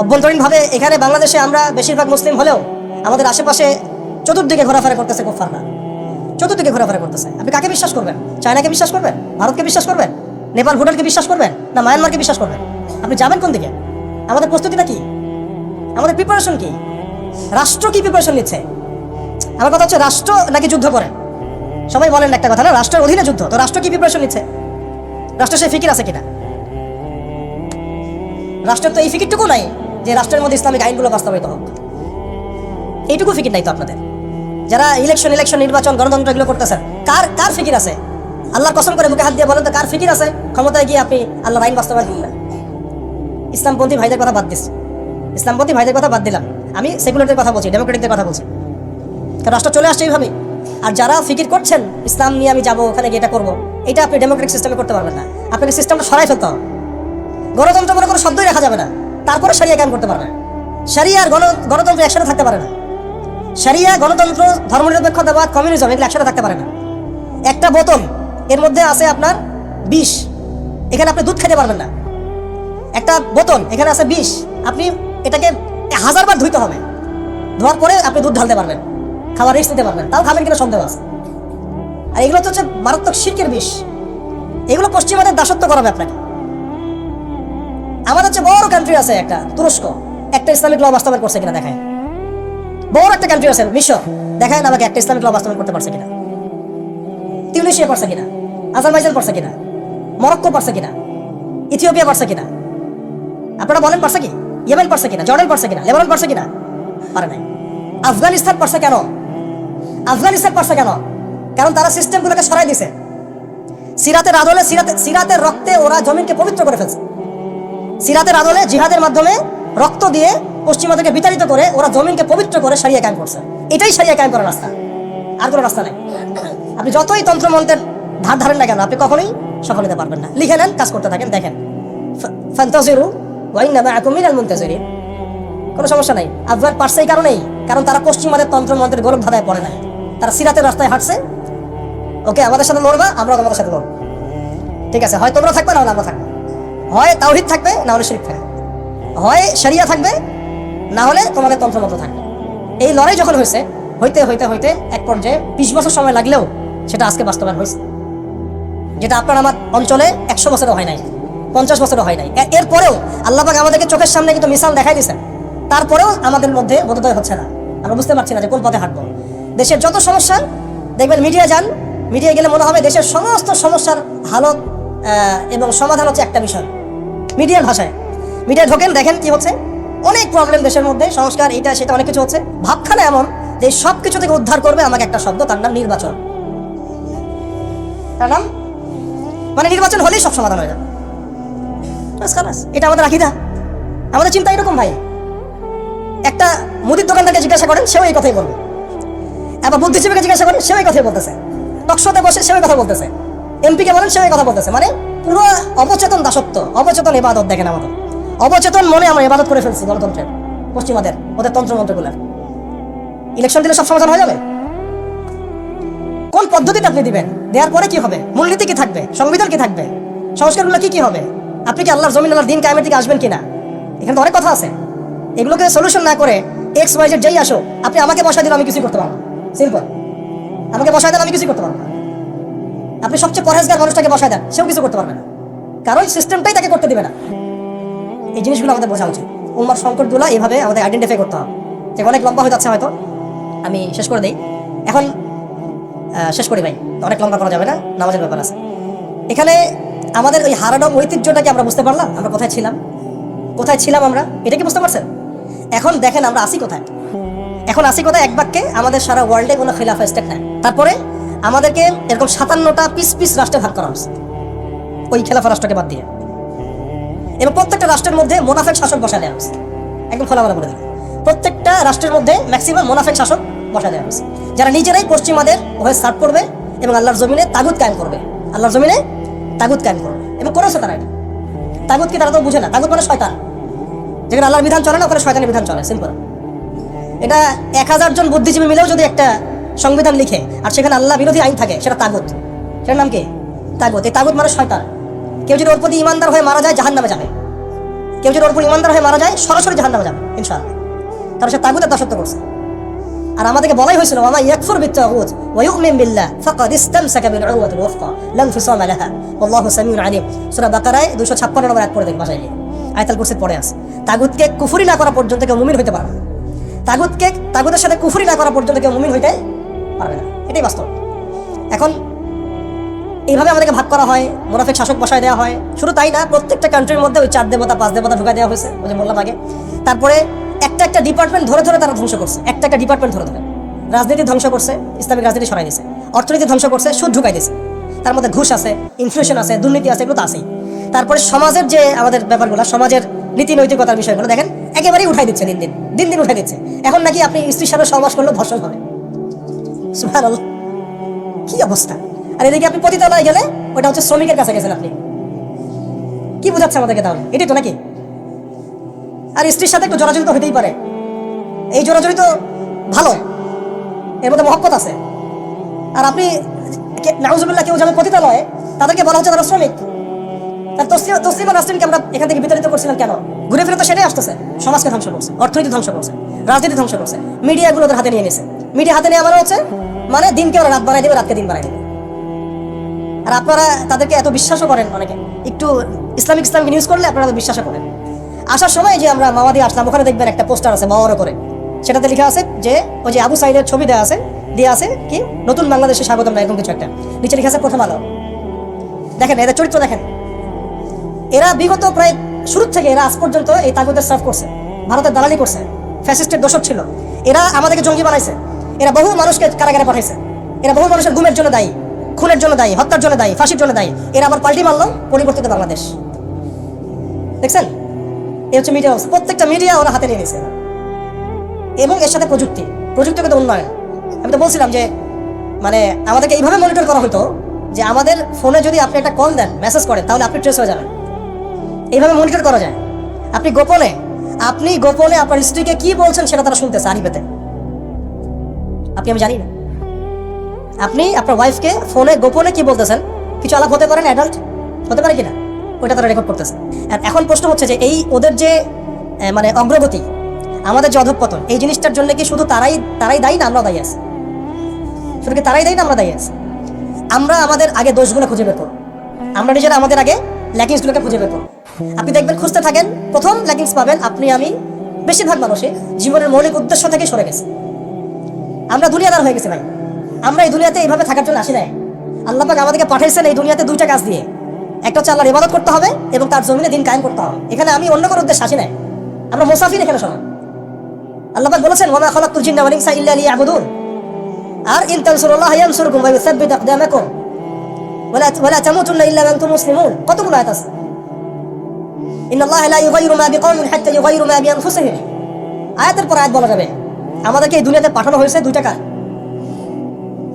অভ্যন্তরীণভাবে এখানে বাংলাদেশে আমরা বেশিরভাগ মুসলিম হলেও আমাদের আশেপাশে চতুর্দিকে ঘোরাফেরা করতেছে কুফাররা চতুর্দিকে ঘোরাফেরা করতেছে। আপনি কাকে বিশ্বাস করবেন? চায়নাকে বিশ্বাস করবেন? ভারতকে বিশ্বাস করবেন? নেপাল ভুটানকে বিশ্বাস করবেন? না, মায়ানমারকে বিশ্বাস করবেন? আপনি যাবেন কোন দিকে? আমাদের প্রস্তুতিটা কি? আমাদের প্রিপারেশন কি? রাষ্ট্র কি প্রিপারেশন নিচ্ছে? আমার কথা হচ্ছে রাষ্ট্র নাকি যুদ্ধ করে? সবাই বলেন একটা কথা না, রাষ্ট্রের অধীনে যুদ্ধ, তো রাষ্ট্র কি প্রিপারেশন নিচ্ছে? রাষ্ট্রের সে ফিকির আছে কিনা? রাষ্ট্রের তো এই ফিকিরটুকু নাই। যে রাষ্ট্রের মধ্যে ইসলামিক আইনগুলো বাস্তবায়িত হোক। এইটুকু ফিকির নাই তো আপনাদের। যারা ইলেকশন ইলেকশন নির্বাচন, গণতন্ত্র এগুলো করতেছেন, কার কার ফিকির আছে? আল্লাহর কসম করে মুখে হাত দিয়ে বলেন তো, কার ফিকির আছে? ক্ষমতায় গিয়ে আপনি আল্লাহর আইন বাস্তবায়ন করলেন। ইসলামপন্থী ভাইদের কথা বাদ দিস ইসলামপন্থী ভাইদের কথা বাদ দিলাম। আমি সেকুলারদের কথা বলছি ডেমোক্রেটিকদের কথা বলছি। কারণ রাষ্ট্র চলে আসছে এইভাবে আর যারা ফিকির করছেন, ইসলাম নিয়ে আমি যাব, ওখানে গিয়ে এটা করব, এটা আপনি ডেমোক্রেটিক সিস্টেমে করতে পারবেন না। আপনাকে সিস্টেমটা সরাই ফেলতে হবে। গণতন্ত্র বলে কোনো শব্দই রাখা যাবে না। তারপরে সারিয়া কাম করতে পারবে সারিয়া আর গণ গণতন্ত্র একসাথে থাকতে পারে না। সারিয়া গণতন্ত্র ধর্মনিরপেক্ষতাবাদ কমিউনিজম এগুলো একসাথে থাকতে পারে না। একটা বোতল, এর মধ্যে আছে আপনার বিষ। এখানে আপনি দুধ খেতে পারবেন না। একটা বোতল, এখানে আছে বিষ। আপনি এটাকে হাজারবার ধুইতে হবে। ধোয়ার পরে আপনি দুধ ঢালতে পারবেন। খাবার রিস্ক নিতে পারবেন তাও খাবেন কিনা সন্দেহ আছে। আর এগুলো তো হচ্ছে মারাত্মক শিরকের বিষ। এগুলো পশ্চিমাদের দাসত্ব করাবে আপনাকে। আমাদের হচ্ছে বড় কান্ট্রি আছে একটা, তুরস্ক। একটা ইসলামিক ল বাস্তবায়ন করছে কিনা দেখায়। বড় একটা কান্ট্রি আছে, মিশর। দেখায় আমাকে একটা ইসলামিক ল বাস্তবায়ন করতে পারছে কিনা। তিউনিশিয়া পারছে কিনা। আজারবাইজান পারছে কিনা। মরক্কো পারছে কিনা। ইথিওপিয়া পারছে কিনা। আপনারা বলেন পারছে কি? ইয়েমেন পারছে কিনা? জর্ডান পারছে কিনা? লেবানন পারছে কিনা? পারে নাই। আফগানিস্তান পারছে কেন? আফগানিস্তান পারছে কেন? কারণ তারা সিস্টেমগুলোকে সরাই দিছে। সিরাতের আদলে সিরাতে সিরাতের রক্তে ওরা জমিনকে পবিত্র করে ফেলছে। সিরাতের আদলে জিহাদের মাধ্যমে রক্ত দিয়ে পশ্চিমাদেরকে বিতাড়িত করে ওরা জমিনকে পবিত্র করে সারিয়া কায়েম করছে। এটাই সারিয়া কায়েম করার রাস্তা। আর কোনো রাস্তা নেই। আপনি যতই তন্ত্রমন্ত্রের ধার ধারেন না কেন, আপনি কখনোই সফল হতে পারবেন না। লিখে নেন, কাজ করতে থাকেন, দেখেন। ফান্তাজিরু ওয়াইন্না মাআকুম মিনাল মুনতাজিরিন। কোনো সমস্যা নাই। আফগান পারছে এই কারণেই, কারণ তারা পশ্চিমাদের তন্ত্রমন্ত্রের গরম ধাঁধায় পড়ে না। তারা সিরাতের রাস্তায় হাঁটছে। ওকে, আমাদের সাথে লড়বা আমরা তোমাদের সাথে লড়বো। ঠিক আছে, হয় তোমরা থাকবে না আমরা থাকব। হয় তাওহিদ থাকবে, না হলে শরীফ থাকবে। হয় সারিয়া থাকবে, না হলে তোমাদের তন্ত্রমন্ত্র থাকবে। এই লড়াই যখন হয়েছে, হইতে হইতে হইতে এক পর্যায়ে বিশ বছর সময় লাগলেও সেটা আজকে বাস্তবায়ন হয়েছে। যেটা আপনার আমার অঞ্চলে একশো বছরও হয় নাই, পঞ্চাশ বছরও হয় নাই। এরপরেও আল্লাহবাক আমাদেরকে চোখের সামনে কিন্তু মিসাল দেখাই দিয়েছেন। তারপরেও আমাদের মধ্যে বোধোদয় হচ্ছে না। আমরা বুঝতে পারছি না যে কোন পথে হাঁটবো। দেশের যত সমস্যা, দেখবেন মিডিয়া যান, মিডিয়া গেলে মনে হবে দেশের সমস্ত সমস্যার হালত এবং সমাধান হচ্ছে একটা বিষয়। মিডিয়ার ভাষায়। মিডিয়া ঢোকেন, দেখেন কি হচ্ছে। অনেক প্রবলেম দেশের মধ্যে, সংস্কার, এটা, সেটা, অনেক কিছু হচ্ছে। ভাবখানা এমন যে সব কিছু থেকে উদ্ধার করবে আমাকে একটা শব্দ তার নাম নির্বাচন। তার নাম? মানে নির্বাচন হলেই সব সমাধান হয়ে যাবে। এটা আমাদের আকিদা। আমাদের চিন্তা এরকম ভাই। একটা মুদির দোকানদারকে জিজ্ঞাসা করেন, সেও এই কথাই বলবে। এবার বুদ্ধিজীবীকে জিজ্ঞাসা করেন, সেও এই কথাই বলতেছে। টকশোতে বসে সেও কথা বলতেছে। এমপিকে বলেন, সেও কথা বলতেছে। মানে পুরো অবচেতন দাসত্ব, অবচেতন ইবাদত দেখেন আমাদের। অবচেতন মনে আমরা ইবাদত করে ফেলছি গণতন্ত্রের, পশ্চিমাদের, ওদের তন্ত্রমন্ত্রগুলোর। ইলেকশন দিলে সব সমাধান হয়ে যাবে? কোন পদ্ধতিতে আপনি দিবেন? দেওয়ার পরে কি হবে? মূলনীতি কি থাকবে? সংবিধান কি থাকবে? সংস্কারগুলো কি কি হবে? আপনি কি আল্লাহর জমিন, আল্লাহর দিন কায়েমের দিকে আসবেন কিনা? এখানে তো অনেক কথা আছে। এগুলোকে সলিউশন না করে এক্স ওয়াই জেড যেই আসো আপনি আমাকে বসায় দিলে আমি কিছুই করতে পারব সিম্পল আমাকে বসায় দেন আমি কিছুই করতে পারব আপনি সবচেয়ে পরহেজগার মানুষটাকে বসায় দেন, সেও কিছু করতে পারবে না। কারণ সিস্টেমটাই তাকে করতে দিবে না। এই জিনিসগুলো আমাদের বোঝা উচিত। উম্মার সংকটগুলো এইভাবে আমাদের আইডেন্টিফাই করতে হবে। অনেক লম্বা হয়ে যাচ্ছে হয়তো। আমি শেষ করে দিই। এখন শেষ করি ভাই। অনেক লম্বা করা যাবে না, নামাজের ব্যাপার আছে। এখানে আমাদের ওই হারাডম ঐতিহ্যটাকে আমরা বুঝতে পারলাম, আমরা কোথায় ছিলাম? কোথায় ছিলাম আমরা? এটা কি বুঝতে পারছেন? এখন দেখেন আমরা আসি কোথায়। এখন আসি কোথায়? এক বাক্যে আমাদের সারা ওয়ার্ল্ডে কোনো খিলাফা স্টেট নাই। তারপরে আমাদেরকে এরকম সাতান্নটা পিস পিস রাষ্ট্রে ভাগ করা হচ্ছে ওই খেলাফা রাষ্ট্রকে বাদ দিয়ে। এবং প্রত্যেকটা রাষ্ট্রের মধ্যে মোনাফেক শাসক বসা দেওয়া হচ্ছে একদম খোলামেলা বলে দিল প্রত্যেকটা রাষ্ট্রের মধ্যে ম্যাক্সিমাম মোনাফেক শাসক বসা দেওয়া হয়েছে। যারা নিজেরাই পশ্চিমাদের হয়ে সার্ভ করবে এবং আল্লাহর জমিনে তাগুত কায়েম করবে। আল্লাহর জমিনে তাগুত কায়েম করবে। এবং করেছে তারা এটা। তাগুত কি তারা তো বুঝে না। তাগুত মানে শয়তান। যেখানে আল্লাহর বিধান চলে না, ওখানে শয়তানের বিধান চলে। সিম্পল এটা এক হাজার জন বুদ্ধিজীবী মিলেও যদি একটা সংবিধান লিখে, আর সেখানে আল্লাহ বিরোধী আইন থাকে, সেটা তাগুত। সেটার নাম কি? তাগুত। এই তাগুত মানে শয়তান। কেউ যদি ওর প্রতি ইমানদার হয়ে মারা যায় জাহান নামে যাবে। কেউ যদি ওর প্রতি ইমানদার হয়ে মারা যায়, সরাসরি জাহান নামে যাবে, ইনশাআল্লাহ। তার সে তাগুতের দাসত্ব করছে। আর আমাদেরকে বলাই হয়েছিল মামা ইয়াকফুর বিত্তাগুত ওয়া ইউমিন বিল্লাহ ফাকাদ ইসতামসাকা বিল উরওয়াতিল ওয়াফকা লাম ফিসাম লাহা। ওয়াল্লাহু সামিউন আলিম। সূরা বাকারায় 256 নম্বর আয়াত পড়ে দেখ বাসায় আয়াতুল কুরসির পড়ে আছে। তাগুতকে কুফরি না করা পর্যন্ত কেউ মুমিন হতে পারবে তাগুতকে, তাগুতের সাথে কুফরি না করা পর্যন্ত কেউ মুমিন হইতে পারবে না। এটাই বাস্তব। এখন এইভাবে আমাদেরকে ভাগ করা হয়, মোনাফেক শাসক বসায় দেওয়া হয়। শুধু তাই না, প্রত্যেকটা কান্ট্রির মধ্যে ওই চার দেবতা, পাঁচ দেবতা ঢুকাই দেওয়া হয়েছে, ওই যে বললাম আগে। তারপরে একটা একটা ডিপার্টমেন্ট ধরে ধরে তারা ধ্বংস করছে। একটা একটা ডিপার্টমেন্ট ধরে ধরে। রাজনীতি ধ্বংস করছে, ইসলামিক রাজনীতি সরাই দিয়েছে অর্থনীতি ধ্বংস করছে, সুদ ঢুকাই দিয়েছে তার মধ্যে ঘুষ আছে ইনফ্লেশন আছে, দুর্নীতি আছে, এগুলো তো আছেই। তারপরে সমাজের যে আমাদের ব্যাপারগুলো, সমাজের নীতি নৈতিকতার বিষয়গুলো, দেখেন, একেবারেই উঠাই দিচ্ছে দিন দিন। দিন দিন উঠাই দিচ্ছে। এখন নাকি আপনি স্ত্রীর সাথে সহবাস করলেও ধর্ষণ হবে। সুবহানাল্লাহ। কি অবস্থা? আর এদিকে আপনি পতিতালয়ে গেলে ওটা হচ্ছে শ্রমিকের কাছে গেছেন আপনি। কি বোঝাচ্ছে আমাদেরকে তাহলে? এটাই তো নাকি? আর স্ত্রীর সাথে একটু জড়াজড়ি তো হতেই পারে। এই জড়াজড়ি তো ভালো। এর মধ্যে মহব্বত আছে। আর আপনি নাউজুবিল্লাহ কেউ যাবে পতিতালয়ে, তাদেরকে বলা হচ্ছে তারা শ্রমিক। তার তসলিমা তসলিমা আমরা এখান থেকে বিতাড়িত করছিলাম কেন? ঘুরে ফিরে তো সেটাই আসতেছে। সমাজকে ধ্বংস করছে, অর্থনীতি ধ্বংস করছে, রাজনীতি ধ্বংস করছে, মিডিয়াগুলো ওদের হাতে নিয়ে নিয়েছে মিডিয়া হাতে নিয়ে মানে হচ্ছে? মানে দিনকে ওরা রাত বানাই দেবে, রাতকে দিন বানাই দেবে। আর আপনারা তাদেরকে এত বিশ্বাসও করেন অনেকে। একটু ইসলামিক ইসলামিক নিউজ করলে আপনারা বিশ্বাসও করেন। আসার সময় যে আমরা মামাদি আসলাম, ওখানে দেখবেন একটা পোস্টার আছে বড় করে। সেটাতে লেখা আছে যে, ওই যে আবু সাইদের ছবি দেওয়া আছে, দিয়ে আছে কি, নতুন বাংলাদেশে স্বাগতম না, এরকম কিছু একটা। নিচে লেখা আছে, প্রথম আলো। দেখেন, এদের চরিত্র দেখেন। এরা বিগত প্রায় শুরু থেকে, এরা আজ পর্যন্ত এই তাগুদের সার্ভ করছে। ভারতের দালালি করছে। ফ্যাসিস্টের দোষক ছিল। এরা আমাদেরকে জঙ্গি বানাইছে। এরা বহু মানুষকে কারাগারে পাঠাইছে। এরা বহু মানুষের গুমের জন্য দায়ী, খুনের জন্য দায়ী, হত্যার জন্য দায়ী, ফাঁসির জন্য দায়ী। এরা আবার পাল্টি মারলো পরিবর্তিত বাংলাদেশ। দেখছেন? এই হচ্ছে মিডিয়া অবস্থা। প্রত্যেকটা মিডিয়া ওরা হাতে নিয়ে নিয়েছে। এবং এর সাথে প্রযুক্তি। প্রযুক্তিগত উন্নয়ন। আমি তো বলছিলাম যে মানে আমাদেরকে এইভাবে মনিটর করা হতো যে আমাদের ফোনে যদি আপনি একটা কল দেন মেসেজ করেন, তাহলে আপনি ট্রেস হয়ে যাবেন। এইভাবে মনিটর করা যায়। আপনি গোপনে আপনি গোপনে আপনার স্ত্রীকে কি বলছেন সেটা তারা শুনতেছে আনি পেতে আপনি, আমি জানি না। আপনি আপনার ওয়াইফকে ফোনে গোপনে কি বলতেছেন? কিছু আলাপ হতে পারেন অ্যাডাল্ট হতে পারে কিনা? ওইটা তারা রেকর্ড করতেছে। আর এখন প্রশ্ন হচ্ছে যে, এই ওদের যে মানে অগ্রগতি, আমাদের যে অধঃপতন, এই জিনিসটার জন্য কি শুধু তারাই তারাই দায়ী না আমরা দায়ী আছি? শুধু কি তারাই দায়ী না, আমরা দায়ী আছি? আমরা আমাদের আগে দোষগুলো খুঁজে বের করব। আমরা নিজেরা আমাদের আগে ল্যাকিংসগুলোকে খুঁজে বের করব। আপনি দেখবেন খুঁজতে থাকেন, প্রথম ল্যাকিংস পাবেন আপনি, আমি বেশিরভাগ মানুষই জীবনের মৌলিক উদ্দেশ্য থেকে সরে গেছে। আমরা দুনিয়াদার হয়ে গেছি ভাই। আমরা এই দুনিয়াতে এইভাবে থাকার জন্য আসি নাই। আল্লাহ পাক আমাদেরকে পাঠাইছেন এই দুনিয়াতে দুইটা কাজ দিয়ে। একটা হচ্ছে আল্লাহর ইবাদত করতে হবে এবং তার জমিনে দিন কায়েম করতে হবে। এখানে আমি অন্য কোনো উদ্দেশ্য আসি নাই। আমরা মুসাফির এখানে সবাই আল্লাহ পাক বলেছেন, ওয়া মা খালাকতুল জিন্না ওয়াল ইনসা ইল্লা লিয়াবুদুন। আর, ইন তানসুরুল্লাহ ইয়ানসুরকুম ওয়া ইউসাব্বিত আকদামাকুম। ওয়ালা ওয়ালা তামুতুন্না ইল্লা ওয়া আনতুম মুসলিমুন। কতগুলো আয়াত আছে? ইন্নাল্লাহ লা ইউগাইরু মা বিকওমিন হাত্তা ইউগাইরু মা বিআনফুসিহিম। আয়াতের পর আয়াত বলা যাবে। আমাদেরকে এই দুনিয়াতে পাঠানো হয়েছে দুইটা কাজ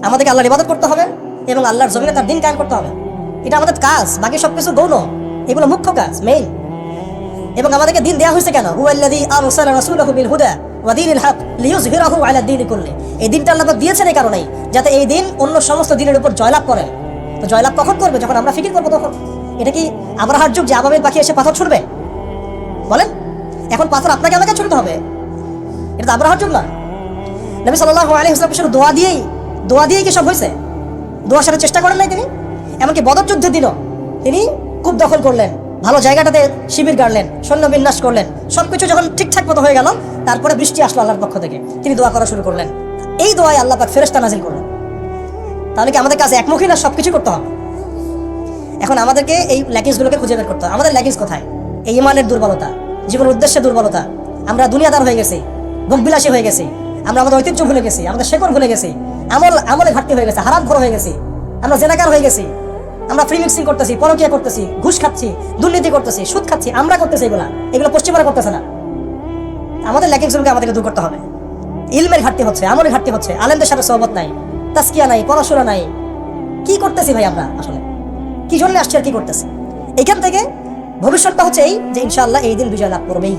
আমাদেরকে আল্লাহর ইবাদত করতে হবে এবং আল্লাহর জমিনে তার দিন কায়েম করতে হবে। এটা আমাদের কাজ, বাকি সব কিছু গৌণ। এগুলো মুখ্য কাজ মেইন এবং আমাদেরকে দিন দেওয়া হয়েছে কেন? হুয়াল্লাযী আরসালা রাসূলাহু বিল হুদা ওয়া দীনিল হক লিইয়ুযহিরাহু আলা দীনি কুল্লি। এই দিনটা আল্লাহ দিয়েছেন এই কারণেই, যাতে এই দিন অন্য সমস্ত দিনের উপর জয়লাভ করে। তো জয়লাভ কখন করবে? যখন আমরা ফিকির করব তখন। এটা কি আবরাহার যুগ যে আবাবের পাখি এসে পাথর ছুড়বে? বলেন। এখন পাথর আপনাকে আমাকে ছুটতে হবে। এটা তো আবরাহার যুগ নবী সাল্লাল্লাহু আলাইহি ওয়াসাল্লাম শুধু দোয়া দিয়েই দোয়া দিয়েই কি সব হয়েছে? দোয়া সাথে চেষ্টা করেন নাই তিনি? এমনকি বদর যুদ্ধের দিনও তিনি কূপ দখল করলেন, ভালো জায়গাটাতে শিবির গাড়লেন, সৈন্য বিন্যাস করলেন, সবকিছু যখন ঠিকঠাক মতো হয়ে গেল, তারপরে বৃষ্টি আসলো আল্লাহর পক্ষ থেকে। তিনি দোয়া করা শুরু করলেন। এই দোয়ায় আল্লাহ পাক ফেরেশতা নাজিল করলেন। তাহলে কি আমাদের কাছে একমুখী না সবকিছু করতে হবে? এখন আমাদেরকে এই ল্যাকিংসগুলোকে খুঁজে বের করতে হবে। আমাদের ল্যাকিংস কোথায়? এই ইমানের দুর্বলতা জীবন উদ্দেশ্যে দুর্বলতা। আমরা দুনিয়াদার হয়ে গেছি। ভোগবিলাসী হয়ে গেছি। আমরা আমাদের ঐতিহ্য ভুলে গেছি, আমাদের শেকড় ভুলে গেছি, আমল, আমলে ঘাটতি হয়ে গেছে, হারাম হয়ে গেছি, আমরা জেনাকার হয়ে গেছি, আমরা ফ্রি মিক্সিং করতেছি, পরকিয়া করতেছি, ঘুষ খাচ্ছি, দুর্নীতি করতেছি, সুদ খাচ্ছি, আমরা করতেছি এগুলা, এগুলো পশ্চিমারা করতেছে না। আমাদের ল্যাকিংসগুলোকে আমাদেরকে দূর করতে হবে। ইলমের ঘাটতি হচ্ছে, আমলের ঘাটতি হচ্ছে, আলেমদের সাথে সহবত নাই তাস্কিয়া নাই, পড়াশোনা নাই। কি করতেছি ভাই আমরা আসলে? কি জন্য আসছি আর কি করতেছি? এখান থেকে ভবিষ্যৎটা হচ্ছে এই যে ইনশাআল্লাহ এই দিন বিজয় লাভ করবেই।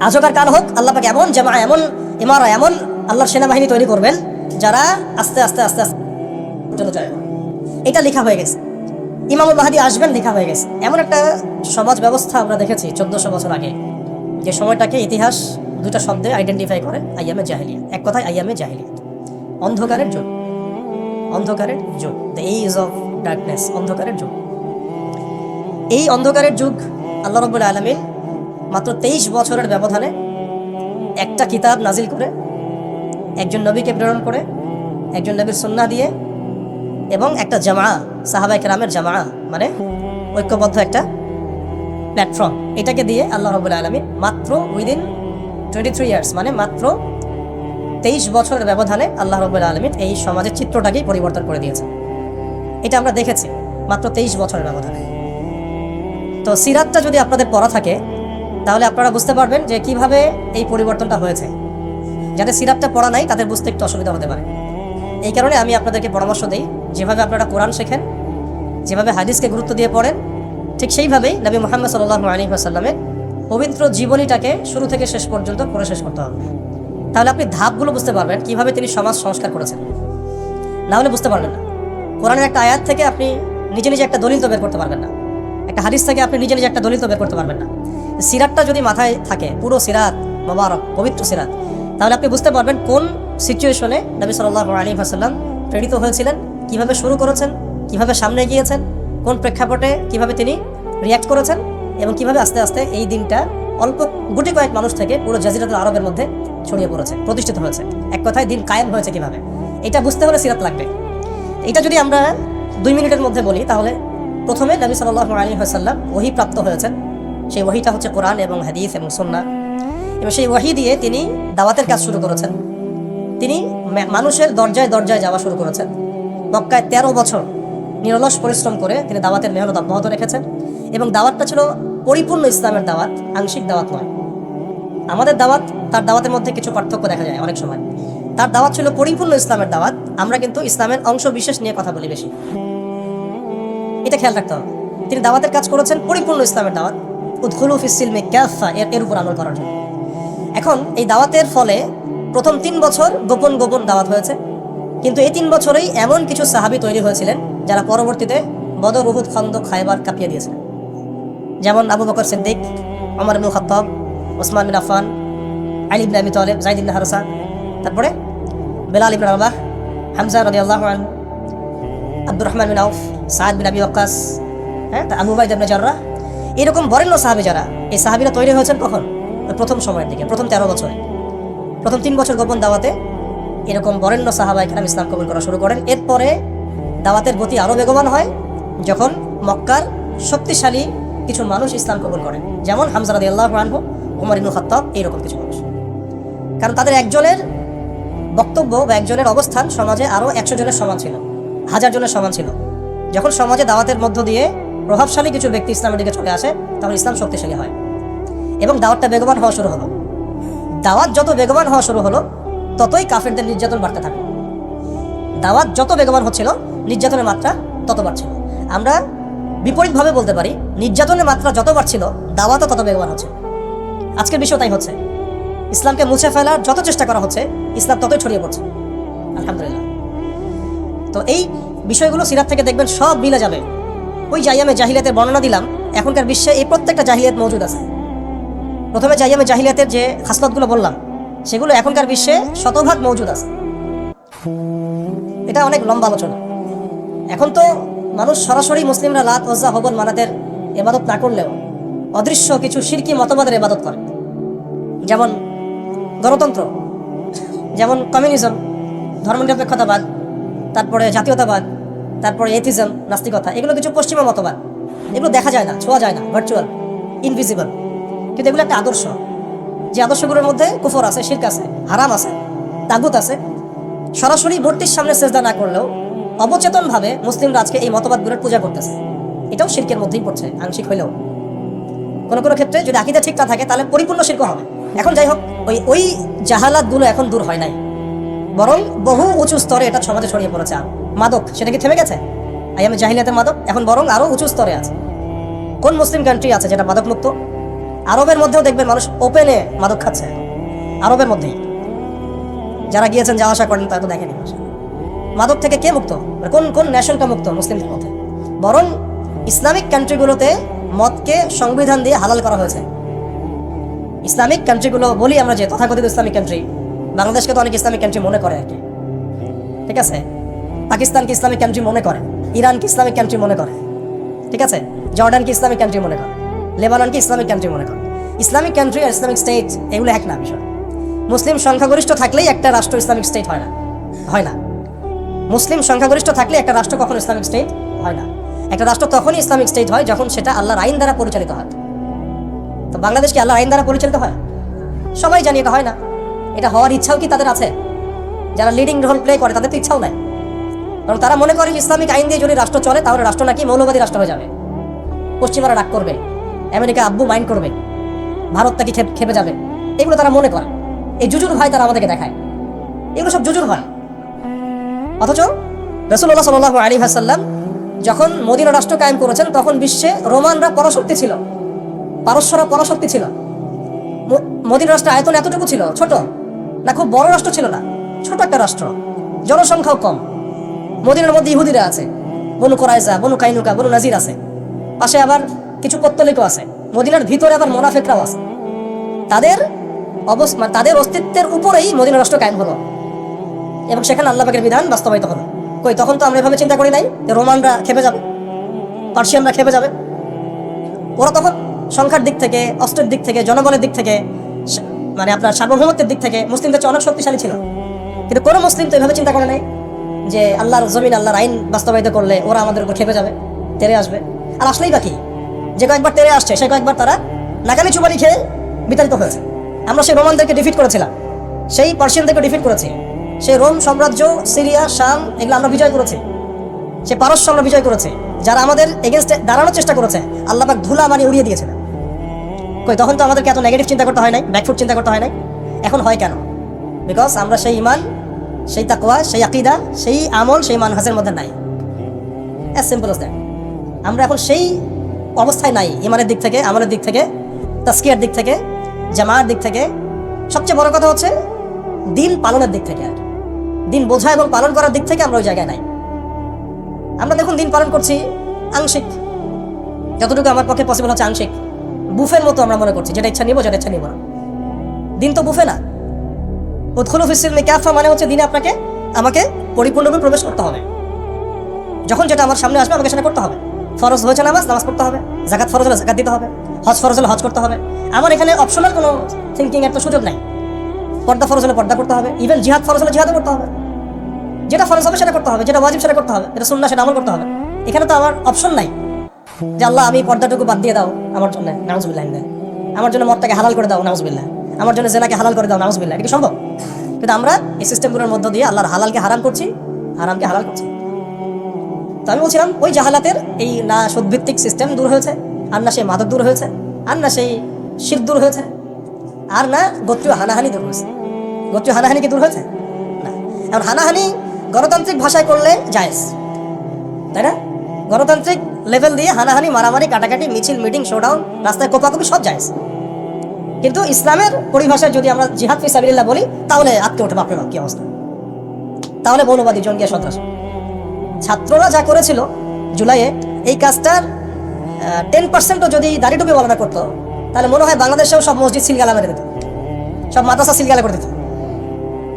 আজকার কাল হোক, আল্লাহ এমন জামা, এমন ইমারা এমন আল্লাহর সেনাবাহিনী তৈরি করবেন যারা আস্তে আস্তে আস্তে আস্তে এটা লেখা হয়ে গেছে। ইমামুল মাহাদি আসবেন, লেখা হয়ে গেছে। এমন একটা সমাজ ব্যবস্থা আমরা দেখেছি চোদ্দশো বছর আগে, যে সময়টাকে ইতিহাস দুটা শব্দে আইডেন্টিফাই করে, আইয়ামে জাহিলিয়া। এক কথায় আইয়ামে জাহিলিয়া। অন্ধকারের যুগ। অন্ধকারের যুগ। দ্য এইজ অফ ডার্কনেস অন্ধকারের যুগ। এই অন্ধকারের যুগ আল্লাহ রব্বুল আলমিন মাত্র তেইশ বছরের ব্যবধানে একটা কিতাব নাজিল করে, একজন নবীকে প্রেরণ করে, একজন নবীর সন্না দিয়ে, এবং একটা জামা সাহাবাই কেরামের জামা মানে ঐক্যবদ্ধ একটা প্ল্যাটফর্ম এটাকে দিয়ে আল্লাহ রবুল্লা আলমী মাত্র উইদিন টোয়েন্টি থ্রি ইয়ার্স মানে মাত্র তেইশ বছরের ব্যবধানে আল্লাহ রবুল্লা আলমিন এই সমাজের চিত্রটাকেই পরিবর্তন করে দিয়েছে এটা আমরা দেখেছি মাত্র তেইশ বছরের ব্যবধানে। তো সিরাতটা যদি আপনাদের পড়া থাকে তাহলে আপনারা বুঝতে পারবেন যে কীভাবে এই পরিবর্তনটা হয়েছে। যাদের সিরাপটা পড়া নাই, তাদের বুঝতে একটু অসুবিধা হতে পারে। এই কারণে আমি আপনাদেরকে পরামর্শ দিই, যেভাবে আপনারা কোরআন শেখেন, যেভাবে হাদিসকে গুরুত্ব দিয়ে পড়েন, ঠিক সেইভাবেই নবী মোহাম্মদ সাল্লাহ আলী আসাল্লামের পবিত্র জীবনীটাকে শুরু থেকে শেষ পর্যন্ত পড়ে শেষ করতে হবে। তাহলে আপনি ধাপগুলো বুঝতে পারবেন কীভাবে তিনি সমাজ সংস্কার করেছেন। না হলে বুঝতে পারবেন না। কোরআনের একটা আয়াত থেকে আপনি নিজে নিজে একটা দলিল তো বের করতে পারবেন না। একটা হাদিস থেকে আপনি নিজে নিজে একটা দলিল তো বের করতে পারবেন না। সিরাতটা যদি মাথায় থাকে, পুরো সিরাত, মোবারক, পবিত্র সিরাত, তাহলে আপনি বুঝতে পারবেন কোন সিচুয়েশনে নবী সাল্লাহ আলী হাসাল্লাম প্রেরিত হয়েছিলেন, কীভাবে শুরু করেছেন, কীভাবে সামনে গিয়েছেন কোন প্রেক্ষাপটে কীভাবে তিনি রিয়াক্ট করেছেন এবং কীভাবে আস্তে আস্তে এই দিনটা অল্প গুটি কয়েক মানুষ থেকে পুরো জাজিরাতুল আরবের মধ্যে ছড়িয়ে পড়েছে, প্রতিষ্ঠিত হয়েছে। এক কথায় দিন কায়েম হয়েছে কীভাবে? এটা বুঝতে হলে সিরাত লাগবে। এটা যদি আমরা দুই মিনিটের মধ্যে বলি, তাহলে প্রথমে নবী সাল্লাহ আলী হাসাল্লাম ওহি প্রাপ্ত হয়েছেন। সেই ওহিটা হচ্ছে কোরআন এবং হাদিস এবং সন্না এবং সেই ওয়াহি দিয়ে তিনি দাওয়াতের কাজ শুরু করেছেন। তিনি মানুষের দরজায় দরজায় যাওয়া শুরু করেছেন। মক্কায় তেরো বছর নিরলস পরিশ্রম করে তিনি দাওয়াতের মেহনত অব্যাহত রেখেছেন এবং দাওয়াতটা ছিল পরিপূর্ণ ইসলামের দাওয়াত, আংশিক দাওয়াত নয়। আমাদের দাওয়াত, তার দাওয়াতের মধ্যে কিছু পার্থক্য দেখা যায় অনেক সময়। তার দাওয়াত ছিল পরিপূর্ণ ইসলামের দাওয়াত, আমরা কিন্তু ইসলামের অংশ বিশেষ নিয়ে কথা বলি বেশি। এটা খেয়াল রাখতে হবে। তিনি দাওয়াতের কাজ করেছেন পরিপূর্ণ ইসলামের দাওয়াত। উদ্খুলু ফিসিলমে ক্যাফা, এর এর উপর আমল করার জন্য। এখন এই দাওয়াতের ফলে প্রথম তিন বছর গোপন গোপন দাওয়াত হয়েছে। কিন্তু এই তিন বছরেই এমন কিছু সাহাবি তৈরি হয়েছিলেন যারা পরবর্তীতে বদর উহুদ খন্দ খায়বার কাঁপিয়ে দিয়েছিলেন। যেমন আবু বকর সিদ্দিক অমর ইবনুল ওসমান বিন আফান আলী ইবনে তালেব জাইদ হারসা, তারপরে বেলাল ইবনে রাবাহ, হামজা রাদিয়াল্লাহু আনহু। আব্দুর রহমান বিন আউফ, সাদ বিন আবি ওয়াক্কাস হ্যাঁ তা আবু বাইদ ইবনে জাররাহ, এরকম বরেণ্য সাহাবি যারা, এই সাহাবিরা তৈরি হয়েছেন কখন? প্রথম সময়ের দিকে, প্রথম তেরো বছরে। প্রথম তিন বছর গোপন দাওয়াতে এরকম বরেণ্য সাহাবা এখানে ইসলাম কবুল করা শুরু করেন। এরপরে দাওয়াতের গতি আরও বেগবান হয়, যখন মক্কার শক্তিশালী কিছু মানুষ ইসলাম কবুল করেন। যেমন হামজারাদি আল্লাহ আনহু, উমর ইবনুল খাত্তাব, এইরকম কিছু মানুষ। কারণ তাদের একজনের বক্তব্য বা একজনের অবস্থান সমাজে আরও একশো জনের সমান ছিল। হাজার জনের সমান ছিল। যখন সমাজে দাওয়াতের মধ্য দিয়ে প্রভাবশালী কিছু ব্যক্তি ইসলামের দিকে চলে আসে, তখন ইসলাম শক্তিশালী হয়। এবং দাওয়াতটা বেগবান হওয়া শুরু হলো। দাওয়াত যত বেগবান হওয়া শুরু হলো, ততই কাফেরদের নির্যাতন বাড়তে থাকল দাওয়াত যত বেগবান হচ্ছিল, নির্যাতনের মাত্রা তত বাড়ছিল। আমরা বিপরীতভাবে বলতে পারি, নির্যাতনের মাত্রা যত বাড়ছিল, দাওয়াতও তত বেগবান হচ্ছে। আজকের বিষয় তাই হচ্ছে। ইসলামকে মুছে ফেলার যত চেষ্টা করা হচ্ছে, ইসলাম ততই ছড়িয়ে পড়ছে। আলহামদুলিল্লাহ। তো এই বিষয়গুলো সিরাত থেকে দেখবেন সব মিলে যাবে। ওই জাইয়ামে জাহিলিয়াতের বর্ণনা দিলাম, এখনকার বিশ্বে এই প্রত্যেকটা জাহিলিয়াত মজুদ আছে। প্রথমে জাইয়ামে জাহিলিয়াতের যে খাসলতগুলো বললাম, সেগুলো এখনকার বিশ্বে শতভাগ মজুদ আছে। এটা অনেক লম্বা আলোচনা। এখন তো মানুষ সরাসরি মুসলিমরা লাত ওজা হবন মানাতের এবাদত না করলেও অদৃশ্য কিছু শিরকি মতবাদের এবাদত করে। যেমন গণতন্ত্র, যেমন কমিউনিজম, ধর্মনিরপেক্ষতাবাদ তারপরে জাতীয়তাবাদ, তারপরে এথিজম নাস্তিকতা, এগুলো কিছু পশ্চিমা মতবাদ। এগুলো দেখা যায় না, ছোঁয়া যায় না ভার্চুয়াল ইনভিজিবল কিন্তু এগুলো একটা আদর্শ। যে আদর্শগুলোর মধ্যে কুফর আছে, শির্ক আছে, হারাম আছে, তাগুত আছে, সরাসরি মূর্তির সামনে সেজদা না করলেও অবচেতনভাবে মুসলিমরা আজকে এই মতবাদগুলোর পূজা করতেছে। এটাও শির্কের মধ্যেই পড়ছে, আংশিক হইলেও। কোনো কোনো ক্ষেত্রে যদি আকিদা ঠিক না থাকে, তাহলে পরিপূর্ণ শিল্প হবে। এখন যাই হোক, ওই ওই জাহালাতগুলো এখন দূর হয় নাই। বরং বহু উঁচু স্তরে এটা সমাজে ছড়িয়ে পড়েছে আর। মাদক, সেটা কি থেমে গেছে? আই আমি জাহিলিয়াতের মাদক? এখন বরং আরও উঁচু স্তরে আছে। কোন মুসলিম কান্ট্রি আছে যেটা মাদক মুক্ত আরবের মধ্যেও দেখবেন মানুষ ওপেনে মাদক খাচ্ছে। আরবের মধ্যেই। যারা গিয়েছেন, যাওয়া আসা করেন, তারা তো দেখেনি। মাদক থেকে কে মুক্ত? মানে কোন কোন ন্যাশনটা মুক্ত মুসলিমদের মধ্যে? বরং ইসলামিক কান্ট্রিগুলোতে মদকে সংবিধান দিয়ে হালাল করা হয়েছে। ইসলামিক কান্ট্রিগুলো বলি আমরা যে তথাকথিত ইসলামিক কান্ট্রি বাংলাদেশকে তো অনেক ইসলামিক কান্ট্রি মনে করে আর কি। ঠিক আছে? পাকিস্তানকে ইসলামিক কান্ট্রি মনে করে। ইরানকে ইসলামিক কান্ট্রি মনে করে। ঠিক আছে? জর্ডানকে ইসলামিক কান্ট্রি মনে করে। লেবাননকে ইসলামিক কান্ট্রি মনে করে। ইসলামিক কান্ট্রি আর ইসলামিক স্টেট এগুলো এক না বিষয়। মুসলিম সংখ্যাগরিষ্ঠ থাকলেই একটা রাষ্ট্র ইসলামিক স্টেট হয় না। হয় না। মুসলিম সংখ্যাগরিষ্ঠ থাকলে একটা রাষ্ট্র কখনো ইসলামিক স্টেট হয় না। একটা রাষ্ট্র তখনই ইসলামিক স্টেট হয় যখন সেটা আল্লাহর আইন দ্বারা পরিচালিত হয়। তো বাংলাদেশ কি আল্লাহর আইন দ্বারা পরিচালিত হয়? সবাই জানি এটা হয় না। এটা হওয়ার ইচ্ছাও কি তাদের আছে? যারা লিডিং রোল প্লে করে, তাদের তো ইচ্ছাও নাই। কারণ তারা মনে করে ইসলামিক আইন দিয়ে যদি রাষ্ট্র চলে, তাহলে রাষ্ট্র নাকি মৌলবাদী রাষ্ট্র হয়ে যাবে। পশ্চিমারা রাগ করবে, আমেরিকা আব্বু মাইন্ড করবে, ভারত তাকে খেপে যাবে। এগুলো তারা মনে করে। এই জুজুর ভয় তারা আমাদেরকে দেখায়। এগুলো সব জুজুর ভয়। অথচ রসুল্লাহ সাল আলী হাসাল্লাম যখন মদিনা রাষ্ট্র কায়েম করেছেন, তখন বিশ্বে রোমানরা পরাশক্তি ছিল। পারস্যরা পরাশক্তি ছিল। মদিনা রাষ্ট্র আয়তন এতটুকু ছিল, ছোট। না, খুব বড় রাষ্ট্র ছিল না। ছোট একটা রাষ্ট্র। জনসংখ্যাও কম। মদিনার মধ্যে ইহুদিরা আছে। বনু কোরাইজা বনু কাইনুকা, বনু নাজির আছে। পাশে আবার কিছু পত্তলিকও আছে। মদিনার ভিতরে আবার মোনাফেকরাও আছে। তাদের অবস মানে তাদের অস্তিত্বের উপরেই মদিনা রাষ্ট্র কায়েম হলো। এবং সেখানে আল্লাহ পাকের বিধান বাস্তবায়িত হলো। কই, তখন তো আমরা এভাবে চিন্তা করি নাই যে রোমানরা খেপে যাবে। পার্সিয়ানরা খেপে যাবে। ওরা তখন সংখ্যার দিক থেকে, অস্ত্রের দিক থেকে জনবলের দিক থেকে মানে আপনার সার্বভৌমত্বের দিক থেকে মুসলিমদের অনেক শক্তিশালী ছিল। কিন্তু কোনো মুসলিম তো এভাবে চিন্তা করে নাই যে আল্লাহর জমিন, আল্লাহর আইন বাস্তবায়িত করলে ওরা আমাদের উপর খেপে যাবে, তেরে আসবে। আর আসলেই বাকি যে কয়েকবার তেরে আসছে সে কয়েকবার তারা নাকানি চুবানি খেয়ে বিতাড়িত হয়েছে। আমরা সেই রোমানদেরকে ডিফিট করেছিলাম। সেই পার্সিয়ানদেরকে ডিফিট করেছি। সেই রোম সাম্রাজ্য, সিরিয়া, শাম, এগুলো আমরা বিজয় করেছি। সে পারস্য আমরা বিজয় করেছে। যারা আমাদের এগেনস্টে দাঁড়ানোর চেষ্টা করেছে, আল্লাহ পাক ধুলা মানি উড়িয়ে দিয়েছিলেন। কই, তখন তো আমাদেরকে এত নেগেটিভ চিন্তা করতে হয় নাই ব্যাকফুট চিন্তা করতে হয় নাই। এখন হয় কেন? বিকজ আমরা সেই ইমান সেই তাকওয়া, সেই আকিদা, সেই আমল, সেই মানহাসের মধ্যে নাই। অ্যাজ সিম্পল as দ্যাট আমরা এখন সেই অবস্থায় নাই ইমানের দিক থেকে, আমলের দিক থেকে তাস্কিয়ার দিক থেকে জামার দিক থেকে। সবচেয়ে বড় কথা হচ্ছে, দিন পালনের দিক থেকে আর দিন বোঝা এবং পালন করার দিক থেকে আমরা ওই জায়গায় নাই। আমরা দেখুন দিন পালন করছি আংশিক। যতটুকু আমার পক্ষে পসিবল হচ্ছে আংশিক। বুফের মতো আমরা মনে করছি, যেটা ইচ্ছা নিব, যেটা ইচ্ছা নিব না। দিন তো বুফে না। উৎখুল ফিসিলমে ক্যাফা মানে হচ্ছে দিনে আপনাকে, আমাকে পরিপূর্ণরূপে প্রবেশ করতে হবে। যখন যেটা আমার সামনে আসবে, আমাকে সেটা করতে হবে। ফরজ হয়েছে নামাজ নামাজ পড়তে হবে। জাকাত ফরজ হলে জাকাত দিতে হবে। হজ ফরজ হলে হজ করতে হবে। আমার এখানে অপশনাল কোনো থিঙ্কিং এর তো সুযোগ নাই। পর্দা ফরজ হলে পর্দা করতে হবে। ইভেন জিহাদ ফরজ হলে জিহাদও করতে হবে। যেটা ফরজ হবে সেটা করতে হবে। যেটা ওয়াজিব সেটা করতে হবে। যেটা সুন্না সেটা আমল করতে হবে। এখানে তো আমার অপশন নাই। আল্লাহ, আমি পর্দাটুকু বাদ দিয়ে দাও। আমার জন্য, নাউজুবিল্লাহ আমার জন্য মদটাকে হালাল করে দাও, নাউজুবিল্লাহ। আমার জন্য জেনাকে হালাল করে দাও, নাউজুবিল্লাহ। এটা কি সম্ভব? কিন্তু আমরা এই সিস্টেমগুলোর মধ্য দিয়ে আল্লাহর হালালকে হারাম করছি, হারামকে হালাল করছি। তো আমি বলছিলাম, ওই জাহালাতের এই না সুদভিত্তিক সিস্টেম দূর হয়েছে, আর না সেই মাদক দূর হয়েছে, আর না সেই শীত দূর হয়েছে, আর না গোত্রীয় হানাহানি দূর হয়েছে। গোত্রীয় হানাহানি কি দূর হয়েছে? না। এখন হানাহানি গণতান্ত্রিক ভাষায় করলে জায়েজ। তাই না? গণতান্ত্রিক লেভেল দিয়ে হানাহানি, মারামারি, কাটাকাটি, মিছিল মিটিং শোডাউন রাস্তায় কোপাকুপি সব জায়েজ। কিন্তু ইসলামের পরিভাষায় যদি আমরা জিহাদ ফি বলি, তাহলে আটকে ওঠে বাপরে বাপ, কি অবস্থা? তাহলে মৌলবাদী জঙ্গিয়া সন্ত্রাস। ছাত্ররা যা করেছিল জুলাইয়ে, এই কাজটার টেন পার্সেন্টও যদি দাড়ি টুপি বলানা করতো, তাহলে মনে হয় বাংলাদেশেও সব মসজিদ সিলগালা মেরে দিত, সব মাদ্রাসা সিলগালা করে দিত।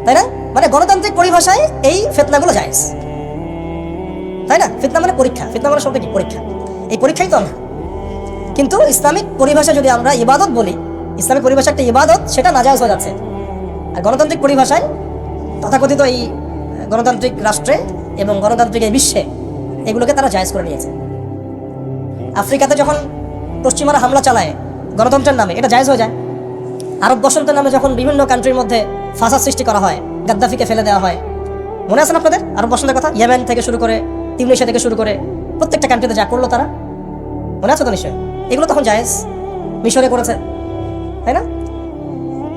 তাই না? মানে গণতান্ত্রিক পরিভাষায় এই ফেতনাগুলো জায়েজ। তাই না? ফিতনা মানে পরীক্ষা। ফিতনা মানে শব্দ কি পরীক্ষা। এই পরীক্ষাই তো আমরা। কিন্তু ইসলামিক পরিভাষা যদি আমরা ইবাদত বলি, ইসলামিক পরিভাষা একটা ইবাদত, সেটা নাজায়জ হয়ে যাচ্ছে। আর গণতান্ত্রিক পরিভাষায় তথাকথিত এই গণতান্ত্রিক রাষ্ট্রে এবং গণতান্ত্রিক এই বিশ্বে এগুলোকে তারা জায়েজ করে নিয়েছে। আফ্রিকাতে যখন পশ্চিমারা হামলা চালায়, গণতন্ত্রের নামে, এটা জায়েজ হয়ে যায়। আরব বসন্তের নামে যখন বিভিন্ন কান্ট্রির মধ্যে ফাঁসার সৃষ্টি করা হয়, গাদ্দাফিকে ফেলে দেওয়া হয়। মনে আছে না আপনাদের আরব বসন্তের কথা? ইয়েমেন থেকে শুরু করে তিউনিশিয়া থেকে শুরু করে প্রত্যেকটা কান্ট্রিতে যা করল তারা। মনে আছে তো নিশ্চয় এগুলো তখন জায়েজ। মিশরে করেছে। তাই না?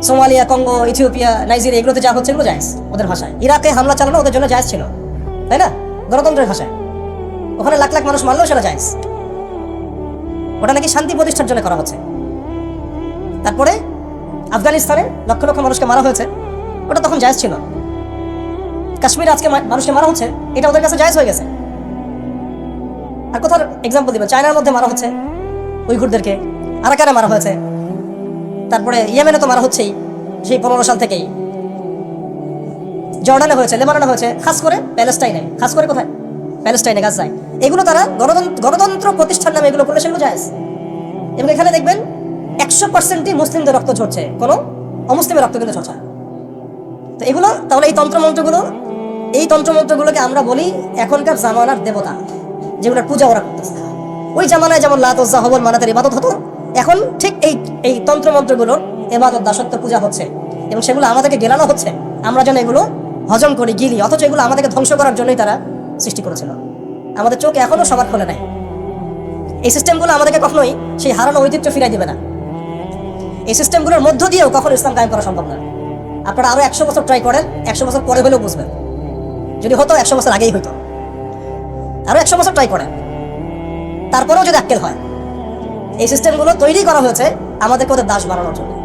সোমালিয়া, কঙ্গো, ইথিওপিয়া, নাইজেরিয়া, এগুলোতে যা হচ্ছে এগুলো জায়েজ ওদের ভাষায়। ইরাকে হামলা চালানো ওদের জন্য জায়েজ ছিল। তাই না? গণতন্ত্রের ভাষায়। ওখানে লাখ লাখ মানুষ মারলেও সেটা জায়েজ। ওটা নাকি শান্তি প্রতিষ্ঠার জন্য করা হচ্ছে। তারপরে আফগানিস্তানে লক্ষ লক্ষ মানুষকে মারা হয়েছে। ওটা তখন জায়েজ ছিল। কাশ্মীর আজকে মানুষকে মারা হচ্ছে। এটা ওদের কাছে জায়েজ হয়ে গেছে। আর কোথাও এক্সাম্পল দিবেন চায়নার মধ্যে মারা হচ্ছে উইঘুরদেরকে। আরাকানে মারা হয়েছে। তারপরে ইয়েমেনে তো মারা হচ্ছেই, সেই পনেরো সাল থেকেই। জর্ডানে হয়েছে, লেবাননে হয়েছে, খাস করে প্যালেস্টাইনে। খাস করে কোথায়? প্যালেস্টাইনে, গাজায়। এগুলো তারা গণতন্ত্র গণতন্ত্র প্রতিষ্ঠান নামে এগুলো করলে সেগুলো জায়েজ। এবং এখানে দেখবেন একশো পার্সেন্টই মুসলিমদের রক্ত ঝরছে। কোনো অমুসলিমের রক্ত কিন্তু ঝরছে তো এগুলো, তাহলে এই তন্ত্রমন্ত্রগুলো, এই তন্ত্রমন্ত্রগুলোকে আমরা বলি এখনকার জামানার দেবতা। যেগুলোর পূজা ওরা করতেছে। ওই জামানায় যেমন লাত ওজ্জা হবল মানাতের ইবাদত হতো, এখন ঠিক এই এই তন্ত্রমন্ত্রগুলোর এবাদত, দাসত্ব, পূজা হচ্ছে এবং সেগুলো আমাদেরকে গেলানো হচ্ছে। আমরা যেন এগুলো হজম করি, গিলি, অথচ এগুলো আমাদেরকে ধ্বংস করার জন্যই তারা সৃষ্টি করেছিল। আমাদের চোখ এখনও সবার খোলে নাই। এই সিস্টেমগুলো আমাদেরকে কখনোই সেই হারানো ঐতিহ্য ফিরাই দিবে না। এই সিস্টেমগুলোর মধ্য দিয়েও কখনো ইসলাম কায়েম করা সম্ভব না। আপনারা আরও একশো বছর ট্রাই করেন, একশো বছর পরে হলেও বুঝবেন। যদি হতো, একশো বছর আগেই হইতো। আরও একশো বছর ট্রাই করেন। তারপরেও যদি আক্কেল হয়। এই সিস্টেমগুলো তৈরি করা হয়েছে আমাদেরকে ওদের দাস বাড়ানোর জন্য।